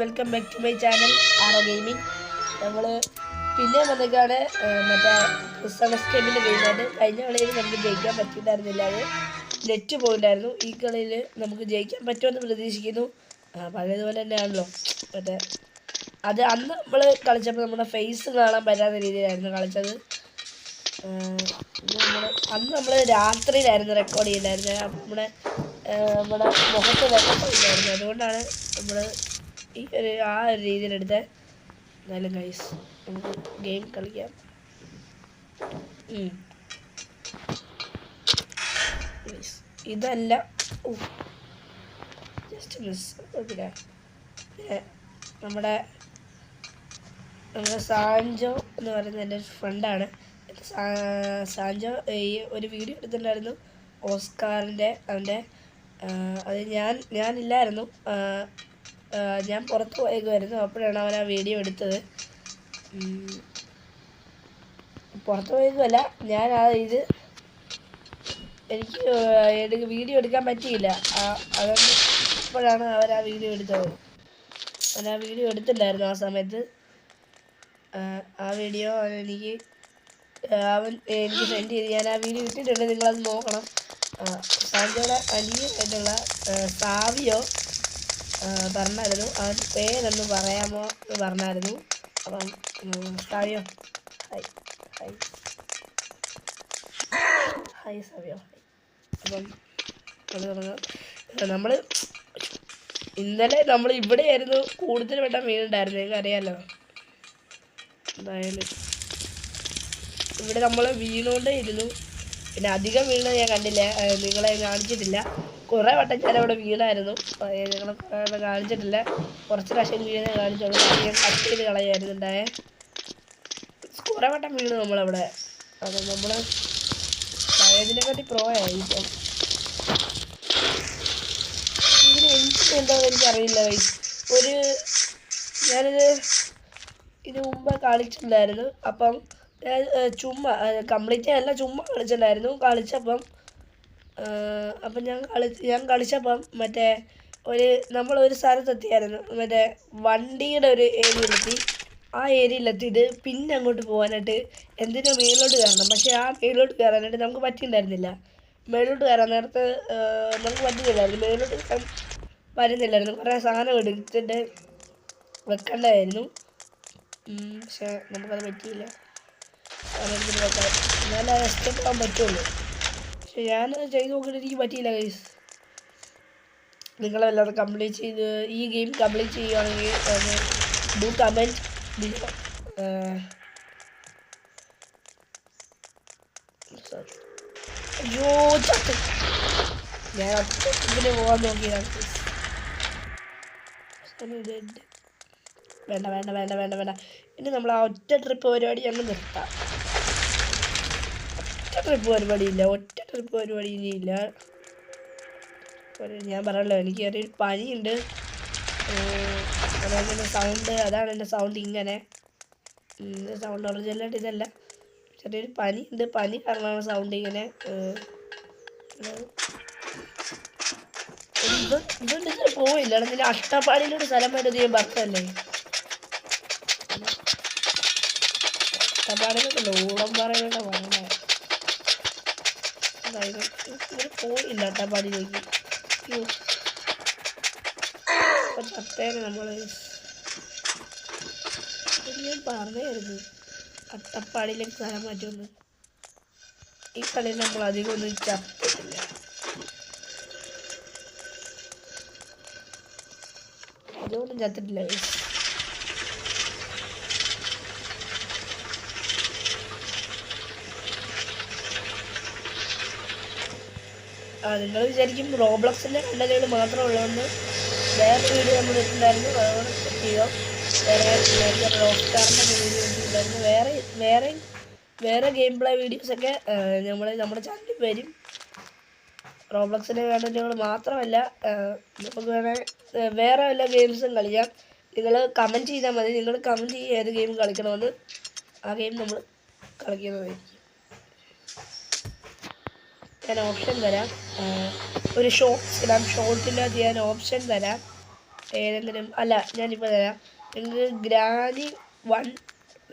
Welcome back to my channel arrow gaming നമ്മൾ പിന്നെ വന്നേക്കാണ് മറ്റേ സണസ്കേമിന്റെ ഗെയിമായിട്ട്. കഴിഞ്ഞ കളിയിൽ നമുക്ക് ജയിക്കാൻ പറ്റിയിട്ടുണ്ടായിരുന്നില്ല അത്. നെറ്റ് പോയില്ലായിരുന്നു. ഈ കളിയിൽ നമുക്ക് ജയിക്കാൻ പറ്റുമെന്ന് പ്രതീക്ഷിക്കുന്നു. പഴയതുപോലെ തന്നെയാണല്ലോ. മറ്റേ അത് അന്ന് നമ്മൾ കളിച്ചപ്പോൾ നമ്മുടെ ഫേസ് കാണാൻ പറ്റാത്ത രീതിയിലായിരുന്നു കളിച്ചത്. അന്ന് നമ്മൾ രാത്രിയിലായിരുന്നു റെക്കോർഡ് ചെയ്തായിരുന്നത് നമ്മുടെ നമ്മുടെ മുഖത്ത് വെള്ളമില്ലായിരുന്നു അതുകൊണ്ടാണ് നമ്മൾ ഈ ഒരു ആ ഒരു രീതിയിലെടുത്ത് എന്തായാലും ഗൈസ് നമുക്ക് ഗെയിം കളിക്കാം. ഇതല്ല. ജസ്റ്റ് മിസ് നമ്മുടെ നമ്മുടെ സാഞ്ചോ എന്ന് പറയുന്ന എന്റെ ഫ്രണ്ടാണ് സാഞ്ചോ ഈ ഒരു വീഡിയോ എടുത്തിട്ടുണ്ടായിരുന്നു. ഓസ്കാറിന്റെ അവന്റെ അത് ഞാൻ ഞാനില്ലായിരുന്നു. ഞാൻ പുറത്ത് പോയേക്കുമായിരുന്നു അപ്പോഴാണ് അവൻ ആ വീഡിയോ എടുത്തത്. പുറത്ത് പോയേക്കുമല്ല ഞാൻ ആ ഇത് എനിക്ക് വീഡിയോ എടുക്കാൻ പറ്റിയില്ല. അതുകൊണ്ട് അപ്പോഴാണ് അവർ ആ വീഡിയോ എടുത്തത്. അവൻ ആ വീഡിയോ എടുത്തിട്ടുണ്ടായിരുന്നു ആ സമയത്ത്. ആ, വീഡിയോ എനിക്ക് അവൻ എനിക്ക് സെൻഡ് ചെയ്ത്. ഞാൻ ആ വീഡിയോ ഇട്ടിട്ടുണ്ട്. നിങ്ങളത് നോക്കണം. ആ, സാഞ്ചോയുടെ അനിയനായിട്ടുള്ള സാവിയോ പറഞ്ഞായിരുന്നു. അവൻ പേരൊന്ന് പറയാമോ എന്ന് പറഞ്ഞായിരുന്നു. അപ്പം ഉം, hi hi hi Savio. Hi അപ്പം അത് തുടങ്ങാം നമ്മൾ ഇന്നലെ നമ്മൾ ഇവിടെയായിരുന്നു കൂടുതൽ വട്ടം മീനുണ്ടായിരുന്നു നിങ്ങൾക്ക് അറിയാമല്ലോ എന്തായാലും. ഇവിടെ നമ്മൾ വീണോണ്ടേ ഇരുന്നു. പിന്നെ അധികം വീണത് ഞാൻ കണ്ടില്ല. നിങ്ങളെ കാണിച്ചിട്ടില്ല. കുറേ വട്ടം ഞാൻ അവിടെ വീണായിരുന്നു ഞങ്ങൾ കാണിച്ചിട്ടില്ല. കുറച്ച് പ്രാവശ്യം വീണേ കാണിച്ചുള്ളൂ കട്ട് ചെയ്ത് കളയായിരുന്നു ഉണ്ടായേ. കുറേ വട്ടം വീണു നമ്മളവിടെ. അത് നമ്മൾ പഴയതിനെക്കാട്ടി പ്രോയായി ഇപ്പം. ഇതിന് എനിക്ക് എന്താണെന്ന് എനിക്കറിയില്ല. ഒരു ഞാനിത് ഇത് മുമ്പ് കളിച്ചിട്ടുണ്ടായിരുന്നു അപ്പം ചുമ്മാ കംപ്ലീറ്റ് അല്ല ചുമ്മാ കളിച്ചിട്ടുണ്ടായിരുന്നു കളിച്ചപ്പം അപ്പം ഞാൻ കളി ഞാൻ കളിച്ചപ്പം മറ്റേ ഒരു നമ്മളൊരു സ്ഥലത്തെത്തിയായിരുന്നു. മറ്റേ വണ്ടിയുടെ ഒരു ഏരിയയിലെത്തി. ആ ഏരിയയിലെത്തിയിട്ട് പിന്നെ അങ്ങോട്ട് പോകാനായിട്ട് എന്തിനോ മേളിലോട്ട് കയറണം. പക്ഷേ ആ മേളിലോട്ട് കയറാനായിട്ട് നമുക്ക് പറ്റിയിട്ടുണ്ടായിരുന്നില്ല. മേളിലോട്ട് കയറാൻ നേരത്ത് നമുക്ക് പറ്റുന്നില്ലായിരുന്നു മേളിലോട്ട് കയറാൻ വരുന്നില്ലായിരുന്നു കുറേ സാധനം എടുത്തിട്ട് വെക്കേണ്ടതായിരുന്നു. പക്ഷേ നമുക്കത് പറ്റിയില്ല. സാധനം എടുത്തിട്ട് വെക്കാൻ എസ്കേപ്പ് പറ്റുള്ളൂ. പക്ഷെ ചെയ്ത് നോക്കിയിട്ട് എനിക്ക് പറ്റിയില്ല ഗൈസ് നിങ്ങളെല്ലാം കംപ്ലീറ്റ് ചെയ്ത് ഈ ഗെയിം കംപ്ലീറ്റ് ചെയ്യുകയാണെങ്കിൽ ഡു കമന്റ് ബിലോ അയ്യോ ഞാൻ അത്രത്തിന് പോകാൻ നോക്കിയതാണ് വേണ്ട വേണ്ട വേണ്ട വേണ്ട വേണ്ട. ഇനി നമ്മൾ ആ ഒറ്റ ട്രിപ്പ് പരിപാടി ഞങ്ങൾ നിർത്താം. ട്രിപ്പ് പരിപാടി ഇല്ല ഒറ്റ ട്രിപ്പ് പരിപാടി ഇനിയില്ല ഞാൻ പറഞ്ഞല്ലോ എനിക്ക് ചെറിയൊരു പനിയുണ്ട്. അതാണ് എന്റെ സൗണ്ട് അതാണ് എന്റെ സൗണ്ട് ഇങ്ങനെ. സൗണ്ട് ഒറിജിനലായിട്ട് ഇതല്ല. ചെറിയൊരു പനി ഉണ്ട് പനി കാരണമാണ് സൗണ്ട് ഇങ്ങനെ. ഇത് ഇതുകൊണ്ട് ഇതിന് പോയില്ല. ഇതിന് അഷ്ടപ്പാടിയിലൊരു സ്ഥലം വരുന്നത് ഞാൻ പറഞ്ഞല്ലേ അഷ്ടപ്പാടിയിലൊക്കെ ഊളം പറയുന്നൊക്കെ അതായത് ഇവർ പോയില്ല അട്ടപ്പാടിയിലേക്ക് അയ്യോ. ഇപ്പൊ ചത്തേനെ നമ്മൾ ഇത് ഞാൻ പറഞ്ഞായിരുന്നു അട്ടപ്പാടിയിലേക്ക് സ്ഥലം മാറ്റുമെന്ന് ഈ കളിയിൽ നമ്മൾ അധികം ഒന്നും ചത്തിട്ടില്ല. അതുകൊണ്ടും ചത്തിട്ടില്ല. നിങ്ങൾ വിചാരിക്കും റോബ്ലക്സിന്റെ കണ്ടതുകൾ മാത്രം ഉള്ളതെന്ന് വേറെ വീഡിയോ നമ്മൾ ഇട്ടിട്ടുണ്ടായിരുന്നു അതുകൊണ്ട് ചെക്ക് ചെയ്യാം വേറെ റോക്സ്റ്റാറിന്റെ വീഡിയോ ഇട്ടിട്ടുണ്ടായിരുന്നു. വേറെ വേറെ വേറെ ഗെയിം പ്ലേ വീഡിയോസൊക്കെ നമ്മൾ നമ്മുടെ ചാനലിൽ വരും. റോബ്ലക്സിന്റെ നിങ്ങൾ മാത്രമല്ല നമുക്ക് വേണേൽ വേറെ വല്ല ഗെയിംസും കളിക്കാം. നിങ്ങൾ കമന്റ് ചെയ്താൽ മതി. നിങ്ങൾ കമന്റ് ചെയ്യുക ഏത് ഗെയിം കളിക്കണമെന്ന് ആ ഗെയിം നമ്മൾ കളിക്കുന്നതായിരിക്കും. ഞാൻ ഓപ്ഷൻ തരാം. ഒരു ഷോർട്ട് ഇടാം ഷോർട്ടിനകത്ത് ഞാൻ ഓപ്ഷൻ തരാം. ഏതെങ്കിലും അല്ല ഞാനിപ്പോൾ തരാം. നിങ്ങൾക്ക് ഗ്രാനി വൺ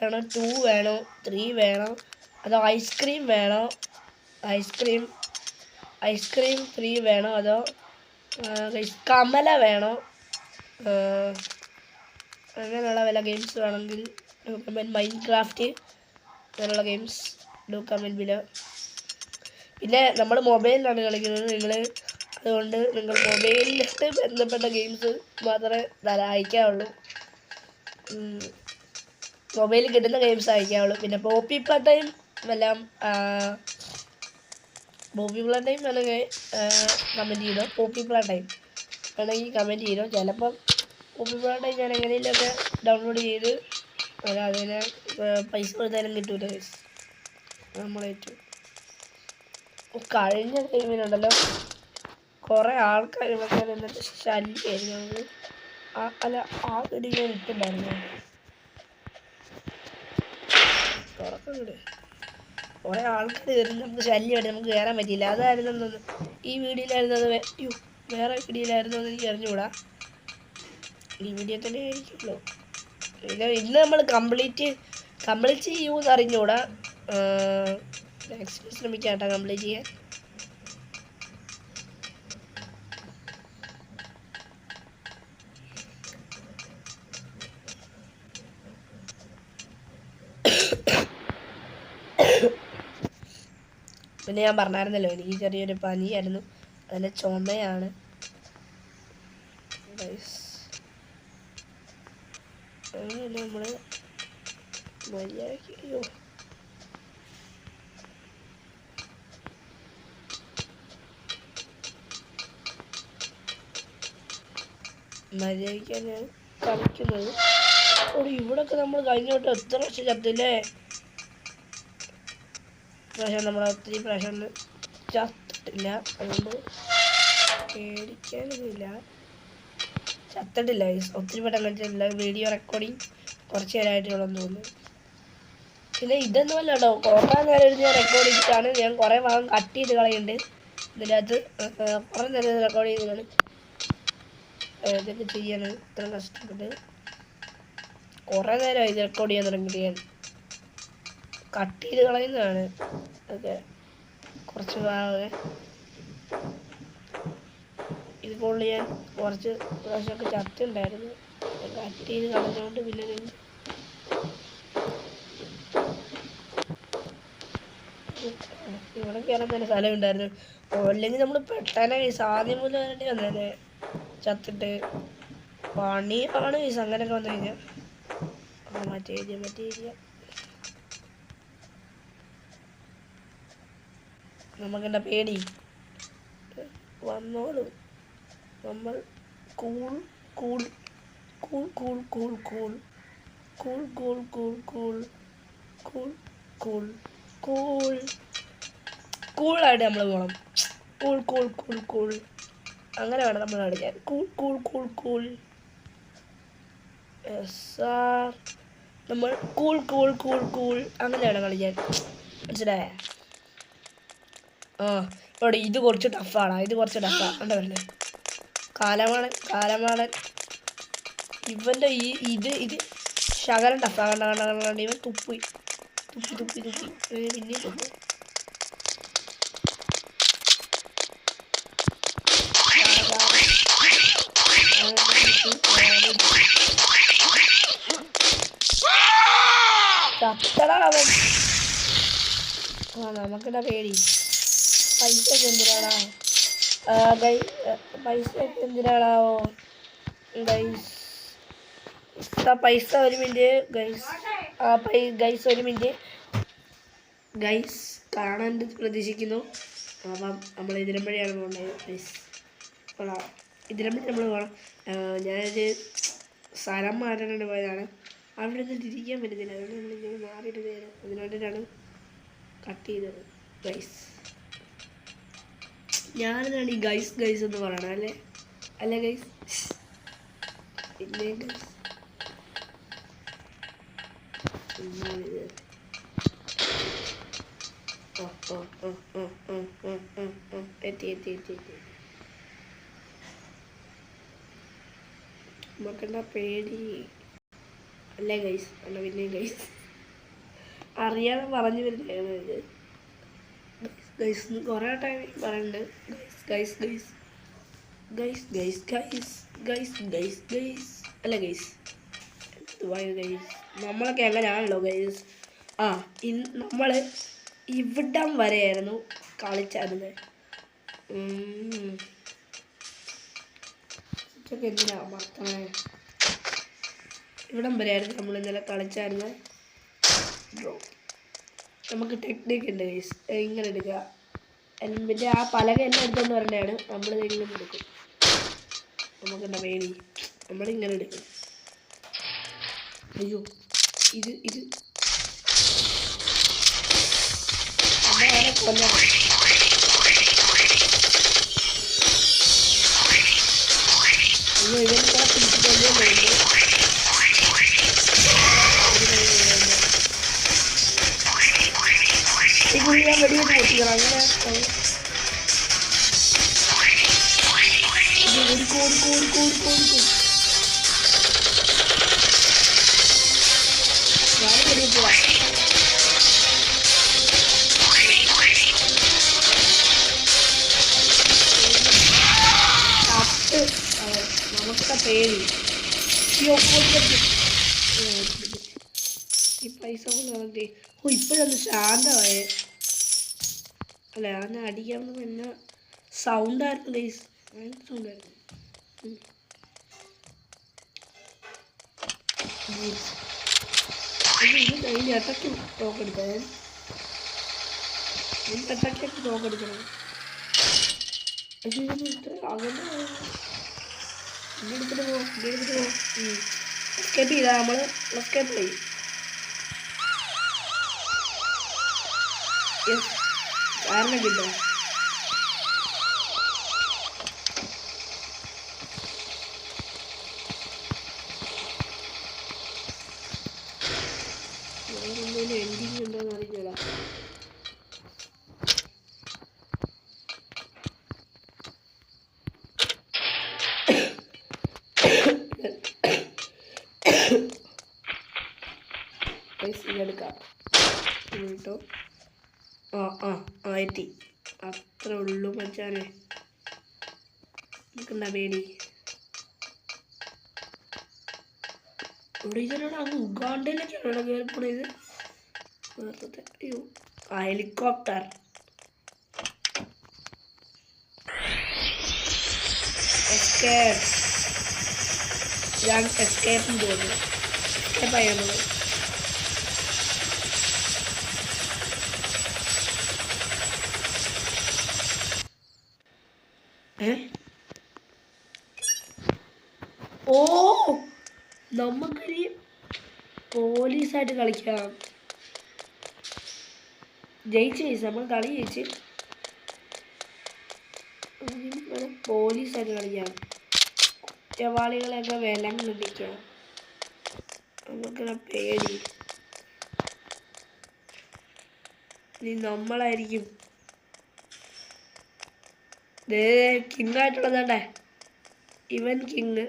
വേണോ ടു വേണോ ത്രീ വേണോ അതോ ഐസ്ക്രീം വേണോ ഐസ്ക്രീം ഐസ്ക്രീം ത്രീ വേണോ അതോ കമല വേണോ അങ്ങനെയുള്ള വല്ല ഗെയിംസ് വേണമെങ്കിൽ കമന്റ് മൈൻഡ് ക്രാഫ്റ്റ് അങ്ങനെയുള്ള ഗെയിംസ് ഡു കമന്റ് ബിലോ പിന്നെ നമ്മൾ മൊബൈലിലാണ് കളിക്കുന്നത്. നിങ്ങൾ അതുകൊണ്ട് നിങ്ങൾ മൊബൈലിലിട്ട് ബന്ധപ്പെട്ട ഗെയിംസ് മാത്രമേ തരാ അയക്കാവുള്ളൂ. മൊബൈലിൽ കിട്ടുന്ന ഗെയിംസ് അയക്കാവുള്ളൂ. പിന്നെ പോപ്പി പ്ലേ ടൈം എല്ലാം പോപ്പി പ്ലേ ടൈം വേണമെങ്കിൽ കമന്റ് ചെയ്തോ? പോപ്പി പ്ലേ ടൈം വേണമെങ്കിൽ കമന്റ് ചെയ്തോ? ചിലപ്പം പോപ്പി പ്ലേ ടൈം ഞാൻ എങ്ങനെയെങ്കിലുമൊക്കെ ഡൗൺലോഡ് ചെയ്ത് അതിന് പൈസ കൊടുത്താലും കിട്ടൂല. നമ്മളേറ്റവും. കഴിഞ്ഞ ടൈമിലുണ്ടല്ലോ കുറേ ആൾക്കാർ വന്നാൽ എന്നിട്ട് ശല്യമായിരുന്നു. ആ അല്ല ആ ഒരു ഞാൻ ഇട്ടുണ്ടായിരുന്നു കുറേ ആൾക്കാർ വരുന്ന. നമുക്ക് ശല്യമായിട്ട് നമുക്ക് കയറാൻ പറ്റിയില്ല. അതായിരുന്നു തോന്നുന്നു. ഈ വീഡിയോയിലായിരുന്നു അത് വേറെ വീഡിയോയിലായിരുന്നു എന്ന് എനിക്ക് അറിഞ്ഞുകൂടാ. ഈ വീഡിയോ തന്നെ ആയിരിക്കുമല്ലോ ഇന്ന് നമ്മൾ കംപ്ലീറ്റ് കംപ്ലീറ്റ് യൂസ് അറിഞ്ഞുകൂടാ. മാക്സിമം ശ്രമിക്കാം കേട്ടോ കംപ്ലീറ്റ് ചെയ്യാൻ. പിന്നെ ഞാൻ പറഞ്ഞായിരുന്നല്ലോ എനിക്ക് ചെറിയൊരു പനിയായിരുന്നു. അതിന്റെ ചുമയാണ്. നമ്മൾ മര്യാദയ്ക്ക് അയ്യോ. മര്യാദയ്ക്കാണ് ഞാൻ കളിക്കുന്നത്. അവിടെ ഇവിടൊക്കെ നമ്മൾ കഴിഞ്ഞോട്ട് എത്ര വർഷം ചത്തില്ലേ? പ്രാവശ്യം നമ്മൾ ഒത്തിരി പ്രാവശ്യം ചത്തിട്ടില്ല. അതുകൊണ്ട് പേടിക്കാനൊന്നുമില്ല. ചത്തിട്ടില്ല. ഒത്തിരി പെട്ടെന്ന് കളിച്ചിട്ടില്ല വീഡിയോ റെക്കോർഡിങ് കുറച്ച് നേരമായിട്ടുള്ളതെന്ന് തോന്നുന്നു. പിന്നെ ഇതൊന്നും അല്ല കേട്ടോ കുറേ നേരം ഞാൻ റെക്കോർഡ് ചെയ്തിട്ടാണ്. ഞാൻ കുറേ ഭാഗം കട്ട് ചെയ്ത് കളയുന്നുണ്ട്. ഇതിന്റെ അകത്ത് കുറേ നേരം റെക്കോർഡ് ഏഹ് ഇതൊക്കെ ചെയ്യാൻ ഇത്ര കഷ്ടപ്പെട്ട്. കുറേ നേരമായി ഇത് റെക്കോർഡ് ചെയ്യാൻ തുടങ്ങിയിട്ട് ഞാൻ കട്ട് ചെയ്ത് കളയുന്നതാണ്. ഒക്കെ കുറച്ച് ഭാഗമൊക്കെ. ഇതുപോലെ ഞാൻ കുറച്ച് പ്രാവശ്യമൊക്കെ ചത്തുണ്ടായിരുന്നു കട്ട് ചെയ്ത് കളഞ്ഞുകൊണ്ട് പിന്നെ ഇവിടെ കയറാൻ തന്നെ സ്ഥലം ഉണ്ടായിരുന്നു. അല്ലെങ്കിൽ നമ്മൾ പെട്ടെന്ന് കേസ് ആദ്യം മുതൽ വരേണ്ടി വന്നേനെ. ചത്തിട്ട് പണിയാണ് ഈ അങ്ങനെയൊക്കെ വന്നു കഴിഞ്ഞാൽ മറ്റേ ഏരിയ മറ്റേ ഏരിയ നമുക്കെന്താ പേടി? വന്നോളൂ. നമ്മൾ cool cool cool cool cool cool. Cool cool cool cool. Cool cool cool. കൂളായിട്ട് നമ്മൾ പോകണം കൂൾ കൂൾ കൂൾ കൂൾ. അങ്ങനെ വേണം നമ്മൾ കളിക്കാൻ കൂൾ കൂൾ കൂൾ കൂൾ. നമ്മൾ കൂൾ കൂൾ കൂൾ കൂൾ. അങ്ങനെ വേണം കളിക്കാൻ മനസ്സിലായ? ആ ഇവിടെ ഇത് കുറച്ച് ടഫാണ് ഇത് കുറച്ച് ടഫാണ് കണ്ടോ വരുന്നത്? കാലമാണൻ കാലമാണൻ ഇവന്റെ ഈ ഇത് ഇത് ശകലം ടഫാ കണ്ട കണ്ട കണ്ട കണ്ട ഇവൻ തുപ്പി. തുപ്പി തുപ്പി തുപ്പി. പിന്നെയും തുപ്പി. ചത്തടാ ആ നമുക്കെന്താ പേടി? പൈസ എന്തിനാടാ? പൈസ എന്തിനാടാവോ ഗൈസ് പൈസ ഒരു മിനിറ്റ് ഗൈസ് ആ പൈ ഗൈസ് ഒരു മിനിറ്റ്. ഗൈസ് കാണാൻ പ്രതീക്ഷിക്കുന്നു. അപ്പം നമ്മൾ ഇതിരമ്പഴിയാണ് പോകുന്നത് ഗൈസ്. ഇതിരമ്പഴി നമ്മൾ പോകണം ഞാനൊരു സ്ഥലം മാറ്റാനായിട്ട് പോയതാണ്. അവിടെ നിന്ന് തിരിക്കാൻ പറ്റുന്നില്ല അതുകൊണ്ട് നമ്മളിങ്ങനെ മാറിയിട്ട് നേരം അതിനോടൊരാണ് കട്ട് ചെയ്തത്. ഗൈസ് ഞാനെന്നാണ് ഈ ഗൈസ് ഗൈസ് എന്ന് പറയണം അല്ലേ? അല്ല ഗൈസ് പിന്നെ ഗൈസ് എന്താണിത് എത്തി എത്തി എത്തി എത്തി. നമുക്കെന്താ പേടി. അല്ലേ ഗൈസ് അല്ല പിന്നെയും ഗൈസ് അറിയാതെ പറഞ്ഞു വരുന്നതാണ് ഇത്. ഗൈസ് കുറേ ടൈം പറയുന്നുണ്ട് guys guys guys guys guys guys guys guys അല്ല ഗൈസ് ദുബായ് ഗൈസ് നമ്മളൊക്കെ അങ്ങനെയാണല്ലോ ഗൈസ് ആ ഇൻ നമ്മൾ ഇവിടം വരെയായിരുന്നു കളിച്ചായിരുന്നത് എന്തിനാ മറക്കണേ ഇവിടം വരെയായിരുന്നു നമ്മൾ ഇന്നലെ കളിച്ചായിരുന്നു ഡ്രോ നമുക്ക് ടെക്നിക്ക് ഉണ്ട് ഗൈസ് ഇങ്ങനെ എടുക്കുക എന്നിട്ട് ആ പലക എല്ലാം എടുത്തോണ്ട് വരേണ്ടതാണ് നമ്മൾ ഇങ്ങനെ എടുക്കും. നമുക്കെന്താ പേടി? നമ്മളിങ്ങനെ എടുക്കും. അയ്യോ ഇത് ഇത്. നമ്മളെ ഇളങ്ങനെ ഒരു കോടി കോടി കോടി കോടി കോടി ഞാനൊരു പോവാം നമുക്കൊക്കെ പേടി ഈ ഒപ്പം ഈ പൈസ കൊണ്ട് നമുക്ക് ഓ ഇപ്പോഴൊന്ന് ശാന്തമായേ. അല്ല ഞാൻ അടിക്കാമെന്ന് സൗണ്ട് ആയിരുന്നു ഗൈസ് ഭയങ്കര സൗണ്ടായിരുന്നു ഇതാ അട്ടയ്ക്ക് ടോക്ക് എടുക്കാം എനിക്ക് ടോക്ക് എടുക്കണം ഇതെടുത്തിട്ട് Verme gibi. வேலி ഒറിജിനോട് അത് ഉഗാണ്ടയിലേക്കാണ് കയറിപ്പോണത് അയ്യോ ആ ഹെലികോപ്റ്റർ എസ്കേപ്പ് ഞാൻ എസ്കേപ്പും പോകുന്നു എസ്കേപ്പ് ആയിരുന്നു നമുക്കൊരു പോലീസായിട്ട് കളിക്കാം. ജയിച്ച് ജയിച്ച് നമ്മൾ കളി ജയിച്ച്. പോലീസായിട്ട് കളിക്കാം. കുറ്റവാളികളെയൊക്കെ വിലങ്ങ് ലഭിക്കാം നമുക്കിങ്ങനെ പേടി. നീ നമ്മളായിരിക്കും. ദേ കിങ്ങായിട്ടുള്ളതാണ്ടേ ഇവൻ കിങ്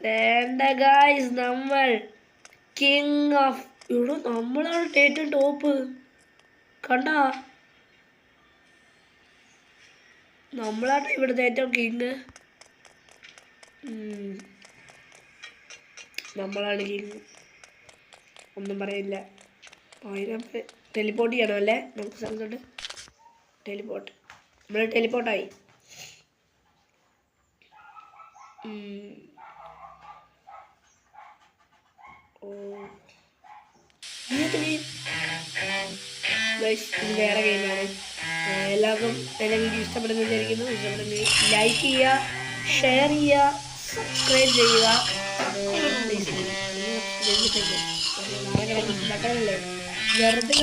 വേണ്ട ഗായ്സ് നമ്മൾ കിങ് ഓഫ് ഇവിടെ നമ്മളാണ് ഏറ്റവും ടോപ്പ് കണ്ട? നമ്മളാണ് ഇവിടുത്തെ ഏറ്റവും കിങ് നമ്മളാണ് കിങ് ഒന്നും പറയില്ല. ആയിരം ടെലിപ്പോർട്ട് ചെയ്യണം അല്ലേ? നമുക്ക് സ്ഥലത്തോട്ട് ടെലിപ്പോർട്ട് നമ്മൾ ടെലിപ്പോർട്ടായി ഓ ഇങ്ങനത്തെ ഗെയിം ഗൈസ് വേറെ ഗെയിമാണ് എല്ലാവർക്കും എന്റെ വീഡിയോ ഇഷ്ടപ്പെടുന്ന വിചാരിക്കുന്നു ഇഷ്ടപ്പെടുന്നു ലൈക്ക് ചെയ്യുക ഷെയർ ചെയ്യുക സബ്സ്ക്രൈബ് ചെയ്യുക. വെറുതെ